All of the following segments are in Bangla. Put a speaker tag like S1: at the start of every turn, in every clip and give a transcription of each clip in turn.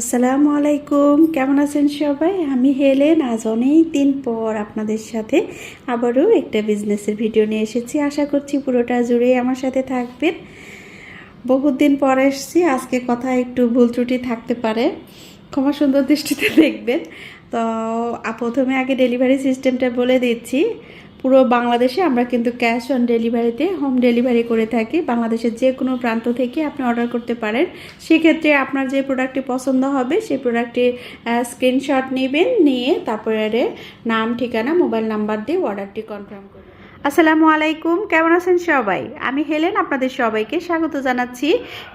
S1: আসসালামু আলাইকুম। কেমন আছেন সবাই? আমি হেলেন। আজ অনেক দিন পর আপনাদের সাথে আবারও একটা বিজনেসের ভিডিও নিয়ে এসেছি। আশা করছি পুরোটা জুড়ে আমার সাথে থাকবেন। বহুত দিন পর এসেছি। আজকে কথা একটু ভুল ত্রুটি থাকতে পারে। ক্ষমা সুন্দর দৃষ্টিতে দেখবেন। তো প্রথমে আগে ডেলিভারি সিস্টেমটা বলে দিচ্ছি। পুরো বাংলাদেশে আমরা কিন্তু ক্যাশ অন ডেলিভারিতে, হোম ডেলিভারি করে থাকি। বাংলাদেশের যে কোনো প্রান্ত থেকে আপনি অর্ডার করতে পারেন। সেক্ষেত্রে আপনার যে প্রোডাক্টটি পছন্দ হবে, সেই প্রোডাক্টটির স্ক্রিনশট নেবেন, নিয়ে তারপরে নাম, ঠিকানা মোবাইল নাম্বার দিয়ে অর্ডারটি কনফার্ম করবেন। আসসালামু আলাইকুম, কেমন আছেন সবাই? আমি হেলেন, আপনাদের সবাইকে স্বাগত জানাচ্ছি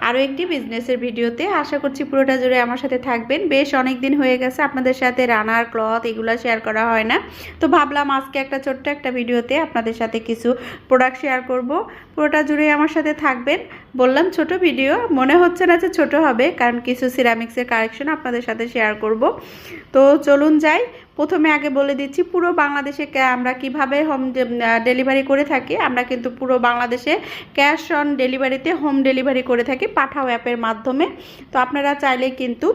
S1: আরও একটি বিজনেসের ভিডিওতে। আশা করছি পুরোটা জুড়ে আমার সাথে থাকবেন। বেশ অনেক দিন হয়ে গেছে, আপনাদের সাথে রানার ক্লথ এগুলো শেয়ার করা হয় না। তো ভাবলাম আজকে একটা ছোট্ট একটা ভিডিওতে আপনাদের সাথে কিছু প্রোডাক্ট শেয়ার করব। পুরোটা জুড়ে আমার সাথে থাকবেন। বললাম ছোট ভিডিও, মনে হচ্ছে না যে ছোট হবে, কারণ কিছু সিরামিক্সের কালেকশন আপনাদের সাথে শেয়ার করব। তো চলুন যাই প্রথমে আগে বলে দিচ্ছি, পুরো বাংলাদেশে আমরা কীভাবে হোম ডেলিভারি করে থাকি, আমরা কিন্তু পুরো বাংলাদেশে ক্যাশ অন ডেলিভারিতে হোম ডেলিভারি করে থাকি, পাঠাও অ্যাপের মাধ্যমে। তো আপনারা চাইলে কিন্তু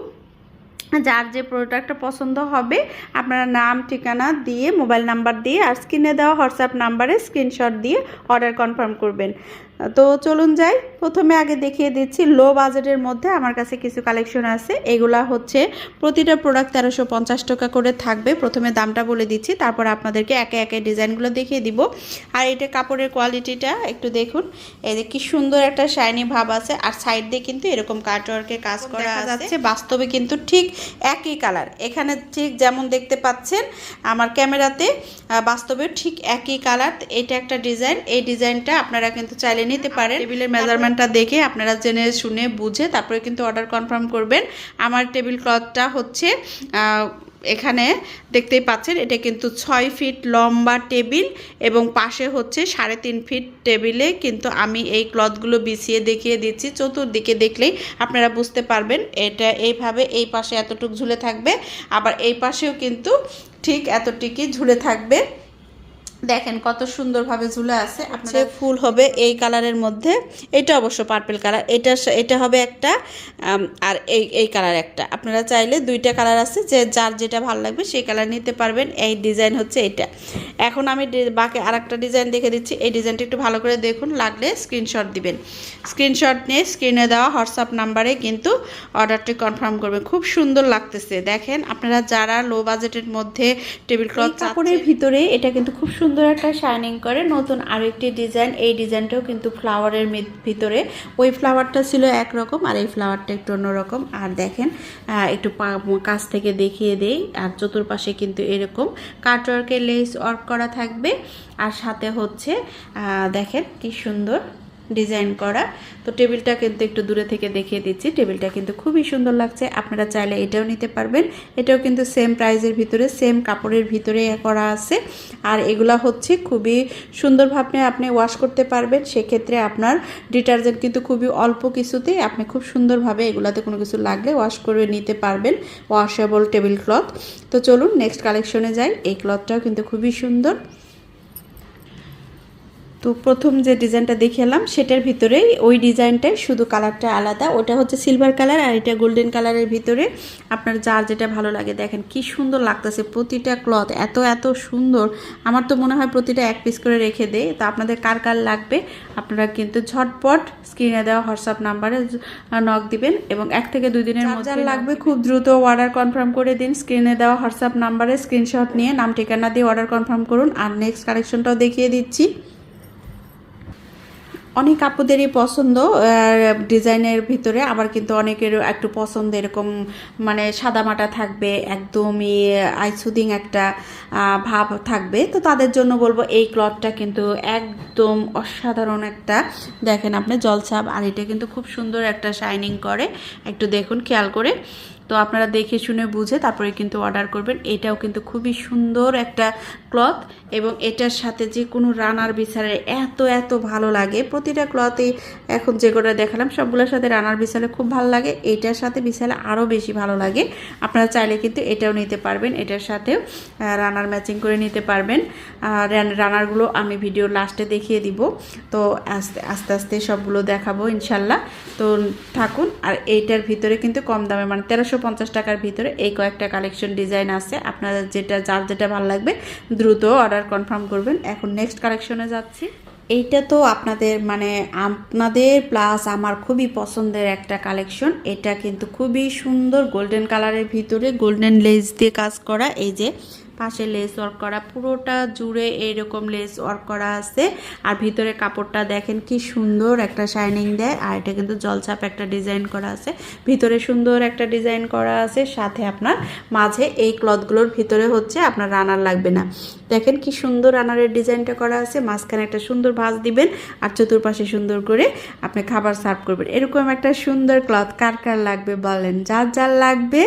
S1: যার যে প্রোডাক্টটা পছন্দ হবে, আপনারা নাম, ঠিকানা দিয়ে মোবাইল নাম্বার দিয়ে আর স্ক্রিনে দেওয়া হোয়াটসঅ্যাপ নাম্বারে স্ক্রিনশট দিয়ে অর্ডার কনফার্ম করবেন। তো চলুন যাই। প্রথমে আগে দেখিয়ে দিচ্ছি লো বাজেটের মধ্যে আমার কাছে কিছু কালেকশন আছে। এগুলা হচ্ছে প্রতিটা প্রোডাক্ট তেরোশো পঞ্চাশ টাকা করে থাকবে। প্রথমে দামটা বলে দিচ্ছি তারপর আপনাদেরকে একে একে ডিজাইনগুলো দেখিয়ে দিব। আর এটা কাপড়ের কোয়ালিটিটা একটু দেখুন এই যে কি সুন্দর একটা শাইনি ভাব আছে। আর সাইড দিয়ে কিন্তু এরকম কাটওয়ার্কের কাজ করা যাচ্ছে বাস্তবে কিন্তু ঠিক একই কালার এখানে ঠিক যেমন দেখতে পাচ্ছেন আমার ক্যামেরাতে বাস্তবে ঠিক একই কালার এটা একটা ডিজাইন এই ডিজাইনটা আপনারা কিন্তু চাইলে নিতে পারেন। টেবিলের মেজারমেন্টটা দেখে আপনারা জেনে শুনে বুঝে তারপরে কিন্তু অর্ডার কনফার্ম করবেন। আমার টেবিল ক্লথটা হচ্ছে এখানে দেখতেই পাচ্ছেন, এটা কিন্তু ছয় ফিট লম্বা টেবিল এবং পাশে হচ্ছে সাড়ে তিন ফিট টেবিলে কিন্তু আমি এই ক্লথগুলো বিছিয়ে দেখিয়ে দিচ্ছি। চতুর্দিকে দেখলেই আপনারা বুঝতে পারবেন, এটা এইভাবে এই পাশে এতটুক ঝুলে থাকবে, আবার এই পাশেও কিন্তু ঠিক এতটুকুই ঝুলে থাকবে। দেখেন কত সুন্দরভাবে ঝুলে আছে। আপনার ফুল হবে এই কালারের মধ্যে। এটা অবশ্য পার্পেল কালার এটা এটা হবে একটা আর এই এই কালার একটা। আপনারা চাইলে দুইটা কালার আছে যে যার যেটা ভালো লাগবে সেই কালার নিতে পারবেন। এই ডিজাইন হচ্ছে এটা। এখন আমি বাকি আর একটা ডিজাইন দেখে দিচ্ছি। এই ডিজাইনটা একটু ভালো করে দেখুন লাগলে স্ক্রিনশট দিবেন। স্ক্রিনশট নিয়ে স্ক্রিনে দেওয়া হোয়াটসঅ্যাপ নাম্বারে কিন্তু অর্ডারটি কনফার্ম করবেন। খুব সুন্দর লাগতেছে। দেখেন আপনারা যারা লো বাজেটের মধ্যে টেবিল ক্লথ কাপড়ের ভিতরে এটা কিন্তু খুব সুন্দর একটা শাইনিং করে, নতুন আরেকটি ডিজাইন এই ডিজাইনটাও কিন্তু ফ্লাওয়ারের ভিতরে। ওই ফ্লাওয়ারটা ছিল একরকম আর এই ফ্লাওয়ারটা একটু অন্যরকম। আর দেখেন একটু কাছ থেকে দেখিয়ে দেই। আর চতুর্পাশে কিন্তু এরকম কাটওয়ার্কের লেস ওয়ার্ক করা থাকবে। আর সাথে হচ্ছে দেখেন কি সুন্দর। ডিজাইন করা। তো টেবিলটা কিন্তু একটু দূরে থেকে দেখিয়ে দিচ্ছি। টেবিলটা কিন্তু খুবই সুন্দর লাগছে। আপনারা চাইলে এটাও নিতে পারবেন। এটাও কিন্তু সেম প্রাইজের ভিতরে সেম কাপড়ের ভিতরে করা আছে। আর এগুলা হচ্ছে খুবই সুন্দরভাবে আপনি ওয়াশ করতে পারবেন। সেক্ষেত্রে আপনার ডিটারজেন্ট কিন্তু খুবই অল্প কিছুতেই আপনি খুব সুন্দরভাবে এগুলাতে কোনো কিছু লাগলে ওয়াশ করে নিতে পারবেন। ওয়াশেবল টেবিল ক্লথ তো চলুন নেক্সট কালেকশনে যাই। এই ক্লথটাও কিন্তু খুবই সুন্দর। তো প্রথম যে ডিজাইনটা দেখে এলাম সেটার ভিতরে ওই ডিজাইনটাই শুধু কালারটা আলাদা। ওটা হচ্ছে সিলভার কালার আর এটা গোল্ডেন কালারের ভিতরে। আপনার যার যেটা ভালো লাগে দেখেন কি সুন্দর লাগতেছে প্রতিটা ক্লথ এত এত সুন্দর। আমার তো মনে হয় প্রতিটা এক পিস করে রেখে দেয় তো আপনাদের কার কার লাগবে? আপনারা কিন্তু ঝটপট স্ক্রিনে দেওয়া হোয়াটসঅ্যাপ নাম্বারে নক দিবেন এবং এক থেকে দুই দিনের মধ্যে লাগবে খুব দ্রুত অর্ডার কনফার্ম করে দিন। স্ক্রিনে দেওয়া হোয়াটসঅ্যাপ নাম্বারে স্ক্রিনশট নিয়ে নাম ঠিকানা দিয়ে অর্ডার কনফার্ম করুন। আর নেক্সট কালেকশনটাও দেখিয়ে দিচ্ছি। অনেক আপুদেরই পছন্দ ডিজাইনের ভিতরে আবার কিন্তু অনেকের একটু পছন্দ, এরকম মানে সাদামাটা থাকবে, একদমই আইসুদিং একটা ভাব থাকবে। তো তাদের জন্য বলব এই ক্লথটা কিন্তু একদম অসাধারণ একটা। দেখেন আপনি জলছাপ, আর এটা কিন্তু খুব সুন্দর একটা শাইনিং করে। একটু দেখুন, খেয়াল করে। তো আপনারা দেখে শুনে বুঝে তারপরে কিন্তু অর্ডার করবেন। এটাও কিন্তু খুবই সুন্দর একটা ক্লথ এবং এটার সাথে যে কোনো রানার বিছালে এত এত ভালো লাগে। প্রতিটা ক্লথে এখন যে কটা দেখালাম, সবগুলোর সাথে রানার বিছালে খুব ভালো লাগে। এটার সাথে বিছালে আরও বেশি ভালো লাগে। আপনারা চাইলে কিন্তু এটাও নিতে পারবেন। এটার সাথেও রানার ম্যাচিং করে নিতে পারবেন। রানারগুলো আমি ভিডিও লাস্টে দেখিয়ে দিব। তো আস্তে আস্তে আস্তে সবগুলো দেখাবো ইনশাল্লাহ। তো থাকুন, আর এইটার ভিতরে কিন্তু কম দামে মানে তেরোশো পঞ্চাশ টাকার ভিতরে এই কয়েকটা কালেকশন ডিজাইন আছে। আপনারা যেটা, যার যেটা ভালো লাগবে, দ্রুত অর্ডার কনফার্ম করবেন। এখন নেক্সট কালেকশনে যাচ্ছি। এইটা তো আপনাদের মানে আপনাদের প্লাস আমার খুবই পছন্দের একটা কালেকশন এটা কিন্তু খুবই সুন্দর গোল্ডেন কালারের ভিতরে গোল্ডেন লেজ দিয়ে কাজ করা। এই যে পাশে লেস ওয়ার্ক করা, পুরোটা জুড়ে এইরকম লেস ওয়ার্ক করা আছে। আর ভিতরে কাপড়টা দেখেন কি সুন্দর একটা শাইনিং দেয়, আর এটা কিন্তু জলছাপ একটা ডিজাইন করা আছে। ভিতরে সুন্দর একটা ডিজাইন করা আছে, সাথে আপনার মাঝে এই ক্লথগুলোর ভিতরে হচ্ছে আপনার রানার লাগবে না। দেখেন কি সুন্দর রানারের ডিজাইনটা করা আছে, মাঝখানে একটা সুন্দর ভাঁজ দিবেন, আর চতুর্পাশে সুন্দর করে আপনি খাবার সার্ভ করবেন। এরকম একটা সুন্দর ক্লথ কার কার লাগবে বলেন? যার যার লাগবে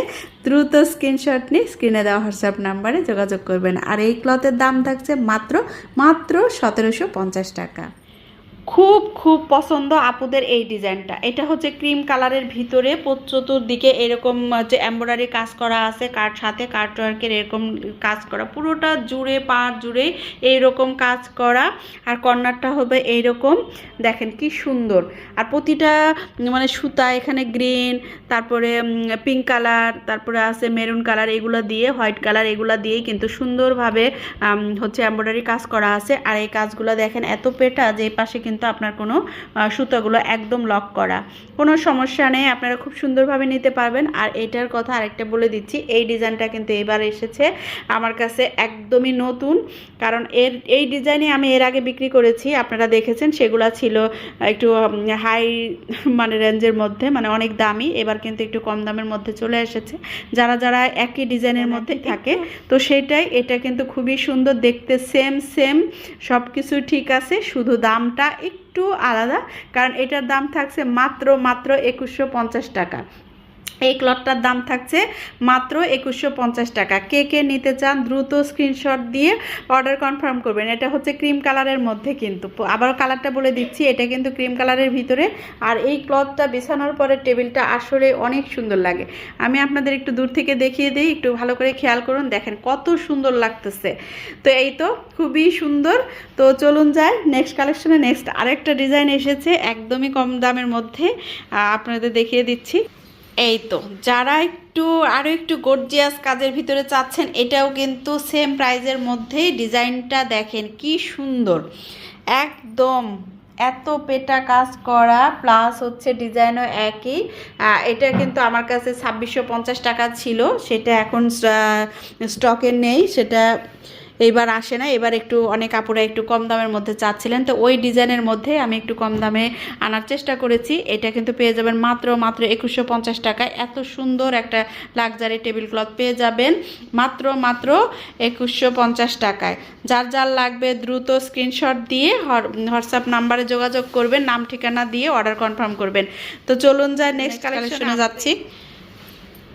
S1: দ্রুত স্ক্রিনশট নিয়ে স্ক্রিনে দেওয়া হোয়াটসঅ্যাপ নাম্বারে যোগাযোগ করবেন। আর এই ক্লথের দাম থাকছে মাত্র মাত্র সতেরোশো পঞ্চাশ টাকা। খুব খুব পছন্দ আপুদের এই ডিজাইনটা। এটা হচ্ছে ক্রিম কালারের ভিতরে পো- চতুর্দিকে এরকম হচ্ছে এমব্রয়ডারি কাজ করা আছে, কার সাথে কার্ট ওয়ার্কের এরকম কাজ করা। পুরোটা জুড়ে, পাড় জুড়ে এইরকম কাজ করা। আর কর্নারটা হবে এইরকম। দেখেন কি সুন্দর। আর প্রতিটা মানে সুতা এখানে গ্রিন, তারপরে পিঙ্ক কালার, তারপরে আছে মেরুন কালার, এগুলো দিয়ে, হোয়াইট কালার, এগুলো দিয়ে কিন্তু সুন্দরভাবে হচ্ছে এমব্রয়ডারি কাজ করা আছে। আর এই কাজগুলো দেখেন এত পেটা যে পাশে কিন্তু আপনার কোনো সুতাগুলো একদম লক করা। কোনো সমস্যা নেই আপনারা খুব সুন্দরভাবে নিতে পারবেন। আর এটার কথা আরেকটা বলে দিচ্ছি এই ডিজাইনটা কিন্তু এবার এসেছে আমার কাছে একদমই নতুন। কারণ এর এই ডিজাইনে আমি এর আগে বিক্রি করেছি আপনারা দেখেছেন সেগুলো ছিল একটু হাই মানে রেঞ্জের মধ্যে মানে অনেক দামি এবার কিন্তু একটু কম দামের মধ্যে চলে এসেছে। যারা যারা একই ডিজাইনের মধ্যে থাকে তো সেটাই এটা কিন্তু খুবই সুন্দর দেখতে সেম সেম সব কিছু ঠিক আছে শুধু দামটা একটু আলাদা কারণ এটার দাম থাকছে মাত্র মাত্র একুশশো পঞ্চাশ টাকা। এই ক্লথটার দাম থাকছে মাত্র একুশশো পঞ্চাশ টাকা। কে কে নিতে চান দ্রুত স্ক্রিনশট দিয়ে অর্ডার কনফার্ম করবেন। এটা হচ্ছে ক্রিম কালারের মধ্যে কিন্তু। আবার কালারটা বলে দিচ্ছি, এটা কিন্তু ক্রিম কালারের ভিতরে। আর এই ক্লথটা বিছানোর পরে টেবিলটা আসলে অনেক সুন্দর লাগে। আমি আপনাদের একটু দূর থেকে দেখিয়ে দিই, একটু ভালো করে খেয়াল করুন। দেখেন কত সুন্দর লাগতেছে। তো এই তো খুবই সুন্দর। তো চলুন যাই, নেক্সট কালেকশনে নেক্সট আরেকটা ডিজাইন এসেছে একদমই কম দামের মধ্যে। আপনাদের দেখিয়ে দিচ্ছি। এই তো, যারা একটু আরও একটু গর্জিয়াস কাজের ভিতরে চাচ্ছেন, এটাও কিন্তু সেম প্রাইজের মধ্যেই ডিজাইনটা দেখেন কি সুন্দর। একদম এত পেটা কাজ করা প্লাস হচ্ছে ডিজাইনও একই। এটা কিন্তু আমার কাছে ছাব্বিশশো টাকা ছিল, সেটা এখন স্টকে নেই, সেটা এইবার আসে না এবার একটু অনেক কাপড়ে একটু কম দামের মধ্যে চাচ্ছিলেন। তো ওই ডিজাইনের মধ্যে আমি একটু কম দামে আনার চেষ্টা করেছি। এটা কিন্তু পেয়ে যাবেন মাত্র মাত্র একুশশো পঞ্চাশ টাকায় এত সুন্দর একটা লাক্সারি টেবিল ক্লথ পেয়ে যাবেন মাত্র মাত্র একুশশো পঞ্চাশ টাকায়। যার যার লাগবে দ্রুত স্ক্রিনশট দিয়ে হোয়াটসঅ্যাপ নাম্বারে যোগাযোগ করবেন নাম ঠিকানা দিয়ে অর্ডার কনফার্ম করবেন। তো চলুন যায় নেক্সট কালেকশনে যাচ্ছি।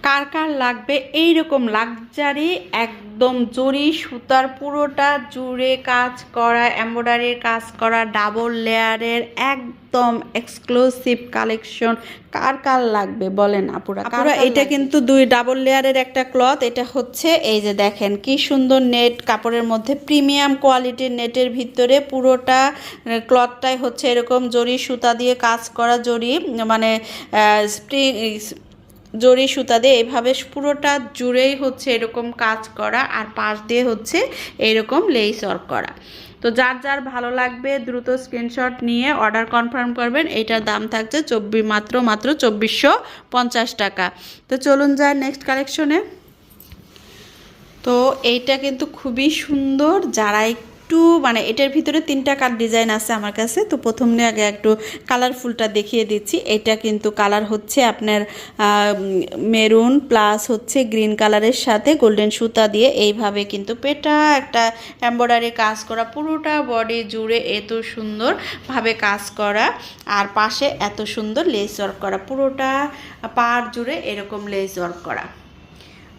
S1: কার কার লাগবে? এই রকম লাক্সারি একদম জরি সুতার পুরোটা জুড়ে কাজ করা এমব্রয়ডারির কাজ করা ডাবল লেয়ারের একদম এক্সক্লুসিভ কালেকশন কার কার লাগবে বলেন আপুরা? আপুরা এটা কিন্তু দুই ডাবল লেয়ারের একটা ক্লথ এটা হচ্ছে এই যে দেখেন কি সুন্দর নেট কাপড়ের মধ্যে প্রিমিয়াম কোয়ালিটির নেটের ভিতরে পুরোটা ক্লথটাই হচ্ছে এরকম জরি সুতা দিয়ে কাজ করা জরি মানে স্প্রিং জরি সুতা দিয়ে এইভাবে পুরোটা জুড়েই হচ্ছে এরকম কাজ করা আর পাশ দিয়ে হচ্ছে এরকম লেস ওয়ার্ক করা। তো যার যার ভালো লাগবে দ্রুত স্ক্রিনশট নিয়ে অর্ডার কনফার্ম করবেন। এটার দাম থাকছে চব্বিশ মাত্র মাত্র চব্বিশশো পঞ্চাশ টাকা। তো চলুন যার নেক্সট কালেকশনে তো এইটা কিন্তু খুবই সুন্দর। যারা একটু মানে এটার ভিতরে তিনটা কার ডিজাইন আছে আমার কাছে। তো প্রথম আগে একটু কালারফুলটা দেখিয়ে দিচ্ছি। এটা কিন্তু কালার হচ্ছে আপনার মেরুন প্লাস হচ্ছে গ্রিন কালারের সাথে গোল্ডেন সুতা দিয়ে। এইভাবে কিন্তু পেটা একটা এম্ব্রয়ডারি কাজ করা, পুরোটা বডি জুড়ে এত সুন্দরভাবে কাজ করা। আর পাশে এত সুন্দর লেস ওয়ার্ক করা, পুরোটা পাড় জুড়ে এরকম লেস ওয়ার্ক করা।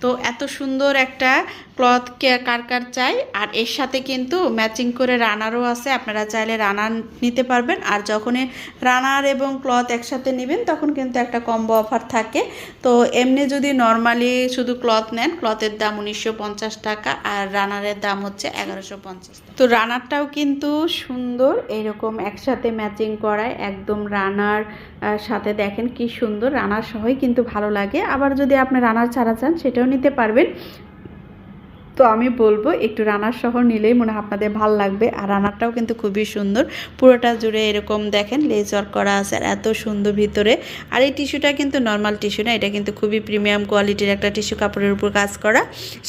S1: তো এত সুন্দর একটা ক্লথ কার কার চাই, আর এর সাথে কিন্তু ম্যাচিং করে রানারও আছে, আপনারা চাইলে রানার নিতে পারবেন, আর যখনই রানার এবং ক্লথ একসাথে নেবেন তখন কিন্তু একটা কম্বো অফার থাকে। তো এমনি যদি নর্মালি শুধু ক্লথ নেন, ক্লথের দাম উনিশশো পঞ্চাশ টাকা, আর রানারের দাম হচ্ছে এগারোশো পঞ্চাশ তো রানারটাও কিন্তু সুন্দর, এরকম একসাথে ম্যাচিং করায়, একদম রানার সাথে দেখেন কি সুন্দর রানার সহই কিন্তু ভালো লাগে। আবার যদি আপনি রানার ছাড়া চান, সেটাও নিতে পারবেন। তো আমি বলব, একটু রানার শহর নিলেই মনে হয় আপনাদের ভালো লাগবে। আর রানারটাও কিন্তু খুবই সুন্দর। পুরোটা জুড়ে এরকম দেখেন লেজ ওয়ার্ক করা আছে আর এত সুন্দর ভিতরে। আর এই টিস্যুটা কিন্তু নর্মাল টিস্যু না, এটা কিন্তু খুবই প্রিমিয়াম কোয়ালিটির একটা টিস্যু কাপড়ের উপর কাজ করা।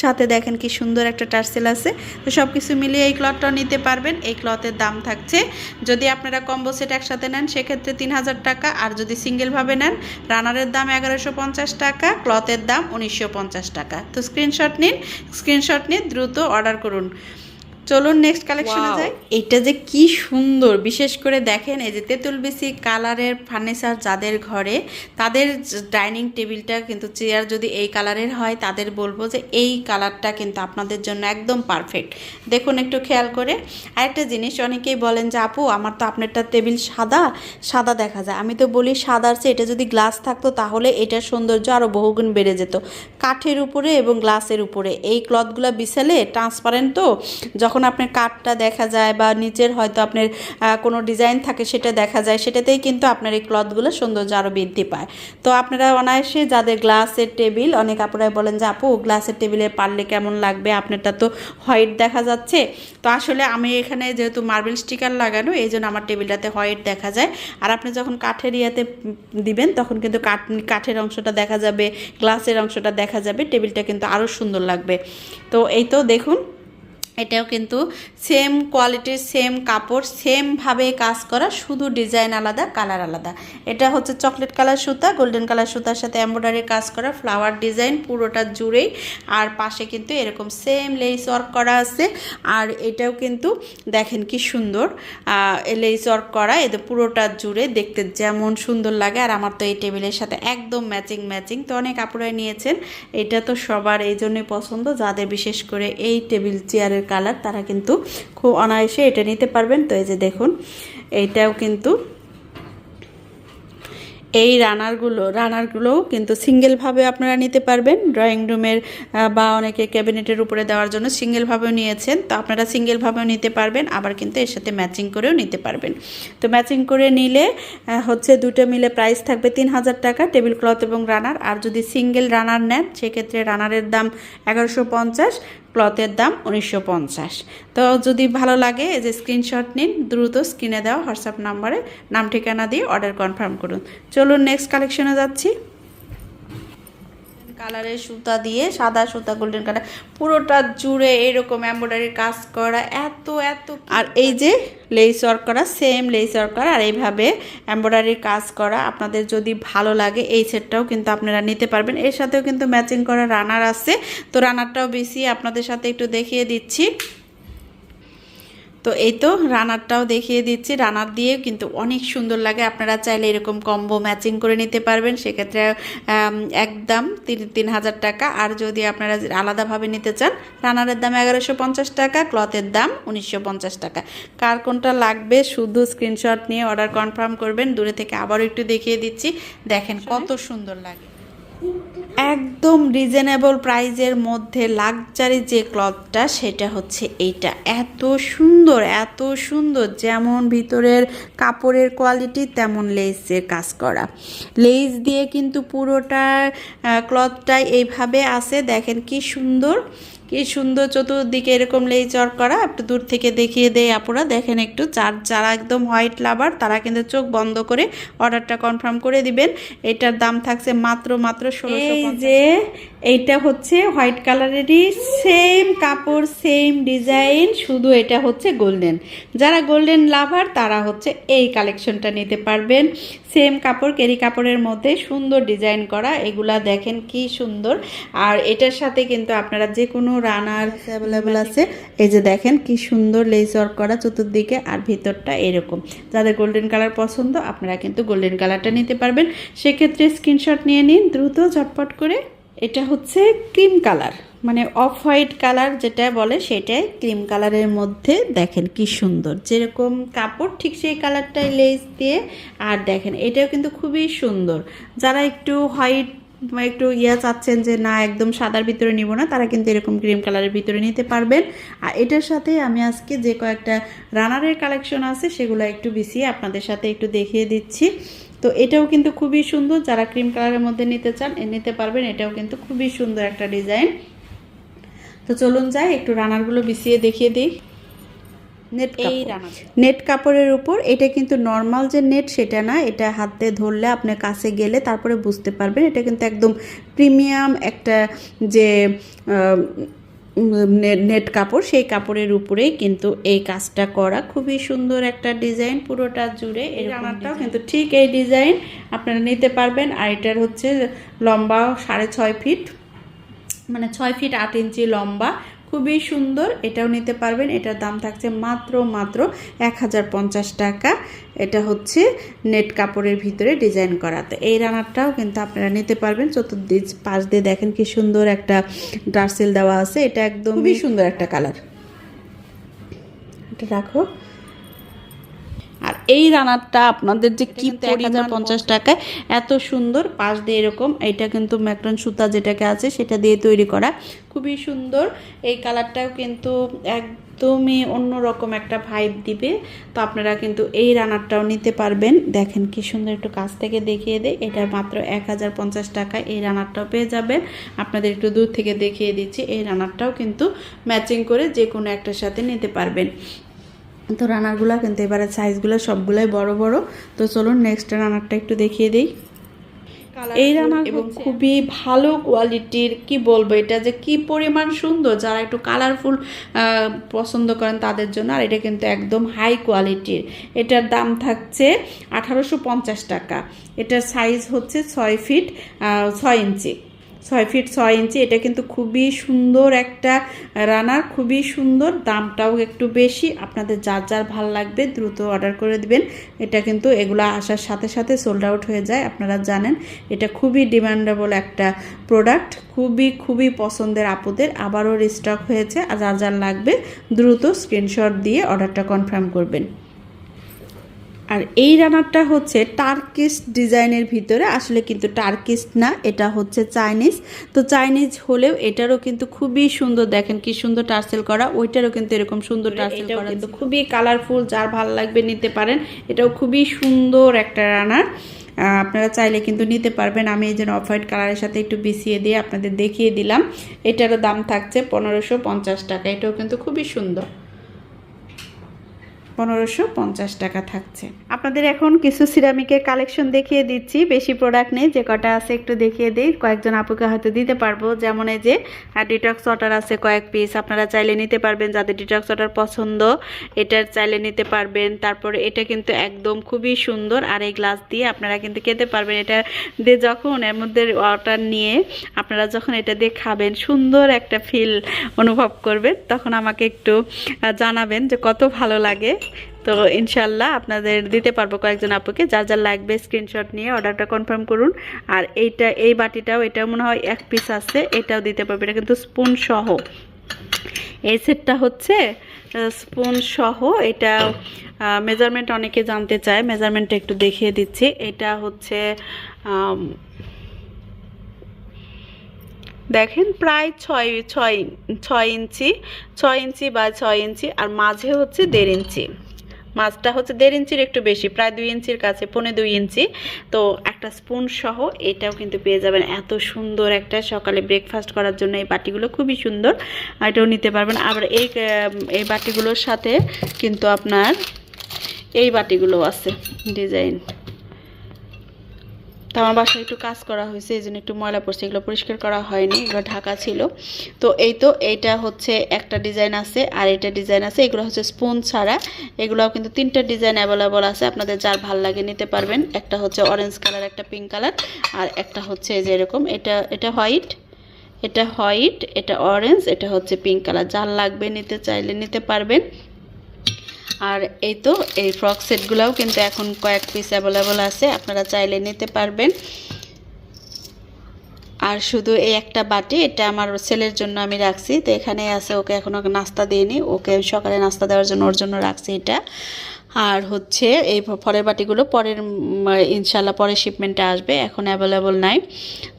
S1: সাথে দেখেন কি সুন্দর একটা টার্সেল আছে। তো সব কিছু মিলিয়ে এই ক্লথটাও নিতে পারবেন। এই ক্লথের দাম থাকছে, যদি আপনারা কম্বো সেট একসাথে নেন, সেক্ষেত্রে তিন হাজার টাকা। আর যদি সিঙ্গেলভাবে নেন রানারের দাম এগারোশো টাকা ক্লথের দাম উনিশশো পঞ্চাশ টাকা। তো স্ক্রিনশট নিন স্ক্রিনশট নিয়ে দ্রুত অর্ডার করুন। চলুন নেক্সট কালেকশনে! যাই। এটা যে কি সুন্দর। বিশেষ করে দেখেন এই যে তেঁতুল বেশি কালারের ফার্নিচার যাদের ঘরে তাদের ডাইনিং টেবিলটা কিন্তু চেয়ার যদি এই কালারের হয় তাদের বলব যে এই কালারটা কিন্তু আপনাদের জন্য একদম পারফেক্ট দেখুন একটু খেয়াল করে। আরেকটা জিনিস অনেকেই বলেন যে আপু আমার তো আপনারটা টেবিল সাদা। সাদা দেখা যায়। আমি তো বলি সাদার চেয়ে এটা যদি গ্লাস থাকতো তাহলে এটার সৌন্দর্য আরও বহুগুণ বেড়ে যেত। কাঠের উপরে এবং গ্লাসের উপরে। এই ক্লথগুলো বিছালে ট্রান্সপারেন্ট তো যখন আপনার কাঠটা দেখা যায় বা নিচের হয়তো আপনার কোনো ডিজাইন থাকে সেটা দেখা যায়, সেটাতেই কিন্তু আপনার এই ক্লথগুলো সৌন্দর্য আরও বৃদ্ধি পায়। তো আপনারা অনায়াসে যাদের গ্লাসের টেবিল, অনেক আপুরাই বলেন যে, আপু, গ্লাসের টেবিলে পারলে কেমন লাগবে? আপনারটা তো হোয়াইট দেখা যাচ্ছে। তো আসলে আমি এখানে যেহেতু মার্বেল স্টিকার লাগানো, এই জন্য আমার টেবিলটাতে হোয়াইট দেখা যায়। আর আপনি যখন কাঠের ইয়াতে দিবেন, তখন কিন্তু কাঠ, কাঠের অংশটা দেখা যাবে, গ্লাসের অংশটা দেখা যাবে, টেবিলটা কিন্তু আরও সুন্দর লাগবে। তো এই তো দেখুন এটাও কিন্তু সেম কোয়ালিটির সেম কাপড় সেমভাবে কাজ করা, শুধু ডিজাইন আলাদা কালার আলাদা। এটা হচ্ছে চকলেট কালার সুতা গোল্ডেন কালার সুতার সাথে এমব্রয়ডারি কাজ করা ফ্লাওয়ার ডিজাইন পুরোটা জুড়েই। আর পাশে কিন্তু এরকম সেম লেস ওয়ার্ক করা আছে। আর এটাও কিন্তু দেখেন কি সুন্দর লেস ওয়ার্ক করা এদের পুরোটা জুড়ে দেখতে যেমন সুন্দর লাগে। আর আমার তো এই টেবিলের সাথে একদম ম্যাচিং ম্যাচিং তো অনেক আপুরাই নিয়েছেন, এটা তো সবার এই জন্যই পছন্দ। যাদের বিশেষ করে এই টেবিল চেয়ারের কালার, তারা কিন্তু খুব অনায়াসে এটা নিতে পারবেন। তো এই যে দেখুন এইটাও কিন্তু এই রানারগুলো, রানারগুলোও কিন্তু সিঙ্গেলভাবে আপনারা নিতে পারবেন। ড্রয়িং রুমের বা অনেকে ক্যাবিনেটের উপরে দেওয়ার জন্য সিঙ্গেলভাবেও নিয়েছেন। তো আপনারা সিঙ্গেলভাবেও নিতে পারবেন, আবার কিন্তু এর সাথে ম্যাচিং করেও নিতে পারবেন। তো ম্যাচিং করে নিলে হচ্ছে দুটো মিলে প্রাইস থাকবে তিন হাজার টাকা টেবিল ক্লথ এবং রানার। আর যদি সিঙ্গেল রানার নেন, সেক্ষেত্রে রানারের দাম এগারোশো পঞ্চাশ ক্লথের দাম উনিশশো পঞ্চাশ। তো যদি ভালো লাগে, এই যে স্ক্রিনশট নিন, দ্রুত স্ক্রিনে দেওয়া হোয়াটসঅ্যাপ নাম্বারে নাম ঠিকানা দিয়ে অর্ডার কনফার্ম করুন। চলুন নেক্সট কালেকশনে যাচ্ছি। কালারের সুতা দিয়ে সাদা সুতা গোল্ডেন কালার পুরোটা জুড়ে এরকম এম্বয়ডারির কাজ করা, এত এত আর এই যে লেস ওয়ার্ক করা সেম লেস ওয়ার্ক করা, আর এইভাবে এমব্রয়ডারির কাজ করা, আপনাদের যদি ভালো লাগে, এই সেটটাও কিন্তু আপনারা নিতে পারবেন। এর সাথেও কিন্তু ম্যাচিং করা রানার আছে। তো রানারটাও বেশি, আপনাদের সাথে একটু দেখিয়ে দিচ্ছি। তো এই তো রানারটাও দেখিয়ে দিচ্ছি। রানার দিয়ে কিন্তু অনেক সুন্দর লাগে। আপনারা চাইলে এরকম কম্বো ম্যাচিং করে নিতে পারবেন। সেক্ষেত্রে একদম তিন তিন হাজার টাকা। আর যদি আপনারা আলাদাভাবে নিতে চান রানারের দাম এগারোশো পঞ্চাশ টাকা ক্লথের দাম উনিশশো পঞ্চাশ টাকা। কার কোনটা লাগবে শুধু স্ক্রিনশট নিয়ে অর্ডার কনফার্ম করবেন। দূরে থেকে আবারও একটু দেখিয়ে দিচ্ছি। দেখেন কত সুন্দর লাগে। একদম রিজনেবল প্রাইজের মধ্যে লাক্সারি যে ক্লথটা সেটা হচ্ছে এইটা। এত সুন্দর এত সুন্দর, যেমন ভিতরের কাপড়ের কোয়ালিটি তেমন লেসের কাজ করা। লেস দিয়ে কিন্তু পুরোটা ক্লথটাই এইভাবে আছে, দেখেন কি সুন্দর। কি সুন্দর চতুর্দিকে এরকম ওয়ার্ক করা একটু দূর থেকে দেখিয়ে দেয় আপুরা। দেখেন একটু চার যারা একদম হোয়াইট লাভার তারা কিন্তু চোখ বন্ধ করে অর্ডারটা কনফার্ম করে দিবেন। এটার দাম থাকছে মাত্র মাত্র ষোলোশো যে এইটা হচ্ছে হোয়াইট কালারেরই সেম কাপড় সেম ডিজাইন শুধু এটা হচ্ছে গোল্ডেন যারা গোল্ডেন লাভার তারা হচ্ছে এই কালেকশনটা নিতে পারবেন। সেম কাপড় কেরি কাপড়ের মধ্যে সুন্দর ডিজাইন করা এগুলা দেখেন কি সুন্দর। আর এটার সাথে কিন্তু আপনারা যে কোনো রানার অ্যাভেলেবেল আছে। এই যে দেখেন কি সুন্দর লেস ওয়ার্ক করা চতুর্দিকে আর ভিতরটা এরকম। যাদের গোল্ডেন কালার পছন্দ, আপনারা কিন্তু গোল্ডেন কালারটা নিতে পারবেন। সেক্ষেত্রে স্ক্রিনশট নিয়ে নিন, দ্রুত ঝটপট করে। এটা হচ্ছে ক্রিম কালার মানে অফ হোয়াইট কালার যেটা বলে সেটাই ক্রিম কালারের মধ্যে দেখেন কি সুন্দর। যেরকম কাপড়, ঠিক সেই কালারটাই লেস দিয়ে। আর দেখেন, এটাও কিন্তু খুবই সুন্দর। যারা একটু হোয়াইট একটু ইয়া চাচ্ছেন যে, না, একদম সাদার ভিতরে নিব না। তারা কিন্তু এরকম ক্রিম কালারের ভিতরে নিতে পারবেন। আর এটার সাথে আমি আজকে যে কয়েকটা রানারের কালেকশন আছে, সেগুলো একটু বিছিয়ে আপনাদের সাথে একটু দেখিয়ে দিচ্ছি। তো এটাও কিন্তু খুবই সুন্দর। যারা ক্রিম কালারের মধ্যে নিতে চান, এ নিতে পারবেন। এটাও কিন্তু খুবই সুন্দর একটা ডিজাইন। তো চলুন যাই, একটু রানারগুলো বিছিয়ে দেখিয়ে দিই। নেট এই নেট কাপড়ের উপর এটা কিন্তু নর্মাল যে নেট সেটা না এটা হাতে ধরলে আপনি কাছে গেলে তারপরে বুঝতে পারবেন। এটা কিন্তু একদম প্রিমিয়াম একটা যে নেট নেট কাপড় সেই কাপড়ের উপরেই কিন্তু এই কাজটা করা। খুবই সুন্দর একটা ডিজাইন পুরোটা জুড়ে এই রানারটাও কিন্তু ঠিক এই ডিজাইন আপনারা নিতে পারবেন। আর এটার হচ্ছে লম্বা সাড়ে ছয় ফিট মানে ছয় ফিট আট ইঞ্চি লম্বা। খুবই সুন্দর এটাও নিতে পারবেন। এটার দাম থাকছে মাত্র মাত্র এক হাজার পঞ্চাশ টাকা। এটা হচ্ছে নেট কাপড়ের ভিতরে ডিজাইন করা। তো এই রানারটাও কিন্তু আপনারা নিতে পারবেন। চতুর্দিক পাশ দিয়ে দেখেন কি সুন্দর একটা ডার্সেল দেওয়া আছে। এটা একদম খুবই সুন্দর একটা কালার। এটা রাখো। এই রানারটা আপনাদের যে কি এক হাজার পঞ্চাশ। টাকায় এত সুন্দর পাশ দিয়ে এরকম এটা কিন্তু ম্যাকটন সুতা যেটাকে আছে সেটা দিয়ে তৈরি করা। খুবই সুন্দর এই কালারটাও কিন্তু একদমই অন্যরকম একটা ভাইব দিবে। তো আপনারা কিন্তু এই রানারটাও নিতে পারবেন। দেখেন কি সুন্দর একটু কাছ থেকে দেখিয়ে দেয় এটা মাত্র এক হাজার পঞ্চাশ টাকায় এই রানারটাও পেয়ে যাবেন। আপনাদের একটু দূর থেকে দেখিয়ে দিচ্ছি এই রানারটাও কিন্তু ম্যাচিং করে যে কোনো একটার সাথে নিতে পারবেন। তো রানারগুলো কিন্তু এবারে সাইজগুলো সবগুলাই বড় বড়। তো চলুন নেক্সট রানারটা একটু দেখিয়ে দিই। এই রানার এবং খুবই ভালো কোয়ালিটির কি বলব এটা যে কি পরিমাণ সুন্দর। যারা একটু কালারফুল পছন্দ করেন তাদের জন্য আর এটা কিন্তু একদম হাই কোয়ালিটির এটার দাম থাকছে আঠারোশো পঞ্চাশ টাকা। এটার সাইজ হচ্ছে ছয় ফিট ছয় ইঞ্চি। ছয় ফিট ছয় ইঞ্চি, এটা কিন্তু খুবই সুন্দর একটা রানার খুবই সুন্দর, দামটাও একটু বেশি, আপনাদের যার যার ভালো লাগবে দ্রুত অর্ডার করে দিবেন। এটা কিন্তু এগুলো আসার সাথে সাথে সোল্ড আউট হয়ে যায়, আপনারা জানেন। এটা খুবই ডিমান্ডেবল একটা প্রোডাক্ট খুবই খুবই পছন্দের আপুদের, আবারও রিস্টক হয়েছে, আর যার যার লাগবে দ্রুত স্ক্রিনশট দিয়ে অর্ডারটা কনফার্ম করবেন। আর এই রানারটা হচ্ছে টার্কিস্ট ডিজাইনের ভিতরে আসলে কিন্তু টার্কিস্ট না এটা হচ্ছে চাইনিজ তো চাইনিজ হলেও এটারও কিন্তু খুবই সুন্দর দেখেন কি সুন্দর টার্সেল করা ওইটারও কিন্তু এরকম সুন্দর টার্সেল করা কিন্তু খুবই কালারফুল যার ভালো লাগবে নিতে পারেন এটাও খুবই সুন্দর একটা রানার আপনারা চাইলে কিন্তু নিতে পারবেন আমি এই জন্য অফ হোয়াইট কালারের সাথে একটু বিছিয়ে দিয়ে আপনাদের দেখিয়ে দিলাম। এটারও দাম থাকছে পনেরোশো পঞ্চাশ টাকা এটাও কিন্তু খুবই সুন্দর। পনেরোশো পঞ্চাশ টাকা থাকছে। আপনাদের এখন কিছু সিরামিকের কালেকশন দেখিয়ে দিচ্ছি। বেশি প্রোডাক্ট নেই, যে কটা আছে একটু দেখিয়ে দিই। কয়েকজন আপুকে হয়তো দিতে পারব। যেমন এই যে ডিটক্স ওয়াটার আছে কয়েক পিস আপনারা চাইলে নিতে পারবেন, যাদের ডিটক্স ওয়াটার পছন্দ, এটার চাইলে নিতে পারবেন। তারপরে এটা কিন্তু একদম খুবই সুন্দর। আর এই গ্লাস দিয়ে আপনারা কিন্তু খেতে পারবেন। এটা দিয়ে যখন এর মধ্যে ওয়াটার নিয়ে আপনারা যখন এটা দিয়ে খাবেন, সুন্দর একটা ফিল অনুভব করবেন। তখন আমাকে একটু জানাবেন যে কত ভালো লাগে। তো ইনশাল্লাহ আপনাদের দিতে পারব কয়েকজন আপুকে। যার যার লাগবে স্ক্রিনশট নিয়ে অর্ডারটা কনফার্ম করুন। আর এইটা, এই বাটিটাও, এটাও মনে হয় এক পিস আছে, এটাও দিতে পারবে। এটা কিন্তু স্পুন সহ। এই সেটটা হচ্ছে স্পুন সহ। এটা মেজারমেন্ট অনেকে জানতে চায় মেজারমেন্টটা একটু দেখিয়ে দিচ্ছি। এটা হচ্ছে দেখেন প্রায় ছয় ছয় ছয় ইঞ্চি ছয় ইঞ্চি বা ছয় ইঞ্চি, আর মাঝে হচ্ছে দেড় ইঞ্চি। মাছটা হচ্ছে দেড় ইঞ্চির একটু বেশি, প্রায় দুই ইঞ্চির কাছে, পনে দুই ইঞ্চি। তো একটা স্পুন সহ এটাও কিন্তু পেয়ে যাবেন। এত সুন্দর একটা সকালে ব্রেকফাস্ট করার জন্য এই বাটিগুলো খুবই সুন্দর। এটাও নিতে পারবেন। আবার এই এই বাটিগুলোর সাথে কিন্তু আপনার এই বাটিগুলো আছে ডিজাইন আমার বাসায় একটু কাজ করা হয়েছে, এই জন্য একটু ময়লা পড়ছে, এগুলো পরিষ্কার করা হয়নি, এগুলো ঢাকা ছিল। তো এই তো, এইটা হচ্ছে একটা ডিজাইন আছে, আর এটা ডিজাইন আছে, এগুলো হচ্ছে স্পুন ছাড়া। এগুলোও কিন্তু তিনটা ডিজাইন অ্যাভেলেবল আছে, আপনাদের যার ভালো লাগে নিতে পারবেন। একটা হচ্ছে অরেঞ্জ কালার একটা পিঙ্ক কালার আর একটা হচ্ছে যে এরকম, এটা এটা হোয়াইট এটা হোয়াইট এটা অরেঞ্জ এটা হচ্ছে পিঙ্ক কালার যার লাগবে নিতে চাইলে নিতে পারবেন। আর এই তো, এই ফ্রক সেটগুলোও কিন্তু এখন কয়েক পিস অ্যাভেলেবল আছে, আপনারা চাইলে নিতে পারবেন। আর শুধু এই একটা বাটি, এটা আমার ছেলের জন্য আমি রাখছি। তো এখানে আছে, ওকে এখনও নাস্তা দিইনি। ওকে সকালে নাস্তা দেওয়ার জন্য, ওর জন্য রাখছি এটা। আর হচ্ছে এই ফলের বাটিগুলো পরের ইনশাল্লাহ পরের শিপমেন্টে আসবে, এখন অ্যাভেলেবল নাই।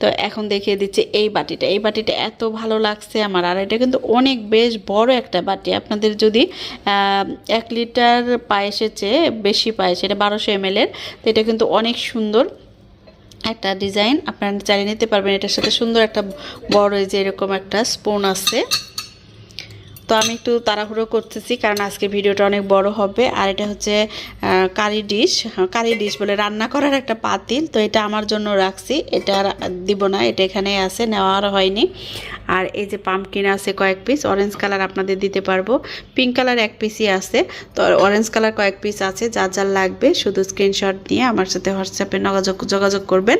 S1: তো এখন দেখিয়ে দিচ্ছে এই বাটিটা। এই বাটিটা এত ভালো লাগছে আমার, আর এটা কিন্তু অনেক বেশ বড় একটা বাটি। আপনাদের যদি এক লিটার পায়েসের চেয়ে বেশি পায়েস, এটা বারোশো এম এর, তো এটা কিন্তু অনেক সুন্দর একটা ডিজাইন আপনারা চালিয়ে নিতে পারবেন, এটার সাথে সুন্দর একটা বড় যে এরকম একটা স্পুন আছে। তো আমি একটু তাড়াহুড়ো করতেছি কারণ আজকে ভিডিওটা অনেক বড় হবে। আর এটা হচ্ছে কারি ডিশ। হ্যাঁ, কারি ডিশ বলে রান্না করার একটা পাতিল। তো এটা আমার জন্য রাখছি। এটা দিব না এটা এখানেই আছে নেওয়ার হয়নি। আর এই যে পাম্পকিন আছে কয়েক পিস অরেঞ্জ কালার আপনাদের দিতে পারব। পিঙ্ক কালার এক পিসই আছে। তো অরেঞ্জ কালার কয়েক পিস আছে যা যা লাগবে শুধু স্ক্রিনশট নিয়ে আমার সাথে হোয়াটসঅ্যাপে যোগাযোগ যোগাযোগ করবেন।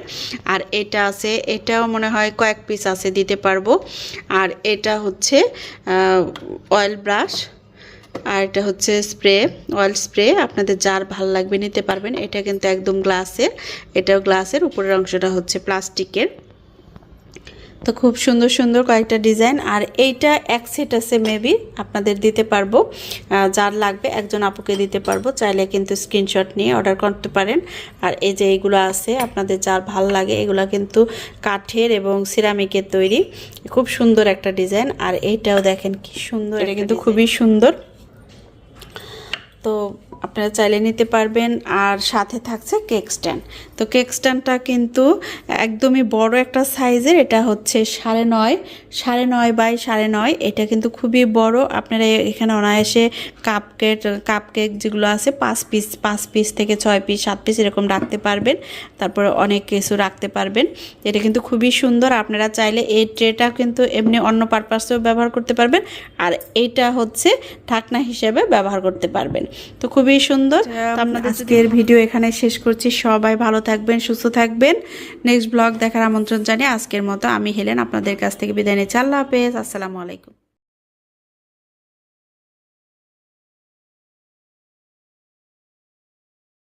S1: আর এটা আছে এটাও মনে হয় কয়েক পিস আছে দিতে পারব। আর এটা হচ্ছে অয়েল ব্রাশ আর এটা হচ্ছে স্প্রে অয়েল স্প্রে আপনাদের যার ভালো লাগবে নিতে পারবেন। এটা কিন্তু একদম গ্লাসের এটাও গ্লাসের উপরের অংশটা হচ্ছে প্লাস্টিকের তো খুব সুন্দর সুন্দর কয়েকটা ডিজাইন। আর এইটা এক সেট আছে মেবি আপনাদের দিতে পারব। যার লাগবে একজন আপুকে দিতে পারব। চাইলে কিন্তু স্ক্রিনশট নিয়ে অর্ডার করতে পারেন। আর এই যে এইগুলো আছে আপনাদের যার ভালো লাগে এগুলো কিন্তু কাঠের এবং সিরামিকের তৈরি। খুব সুন্দর একটা ডিজাইন। আর এইটাও দেখেন কি সুন্দর এটা কিন্তু খুবই সুন্দর। তো আপনারা চাইলে নিতে পারবেন। আর সাথে থাকছে কেক স্ট্যান্ড। তো কেক স্ট্যান্ডটা কিন্তু একদমই বড় একটা সাইজের। এটা হচ্ছে সাড়ে নয় সাড়ে নয় বাই সাড়ে নয়। এটা কিন্তু খুবই বড়। আপনারা এখানে অনায়াসে কাপ কেক কাপ কেক যেগুলো আছে, পাঁচ পিস পাঁচ পিস থেকে ছয় পিস, সাত পিস এরকম রাখতে পারবেন। তারপরে অনেক কিছু রাখতে পারবেন। এটা কিন্তু খুবই সুন্দর। আপনারা চাইলে এই ট্রেটা কিন্তু এমনি অন্য পারপাসেও ব্যবহার করতে পারবেন। আর এইটা হচ্ছে ঢাকনা হিসেবে ব্যবহার করতে পারবেন। তো খুবই সুন্দর। আপনাদের আজকের ভিডিও এখানে শেষ করছি। সবাই ভালো থাকবেন সুস্থ থাকবেন। নেক্সট ব্লগ দেখার আমন্ত্রণ জানিয়ে আজকের মতো আমি হেলেন আপনাদের কাছ থেকে বিদায় নিচ্ছি। আল্লাহ হাফেজ। আসসালামু আলাইকুম।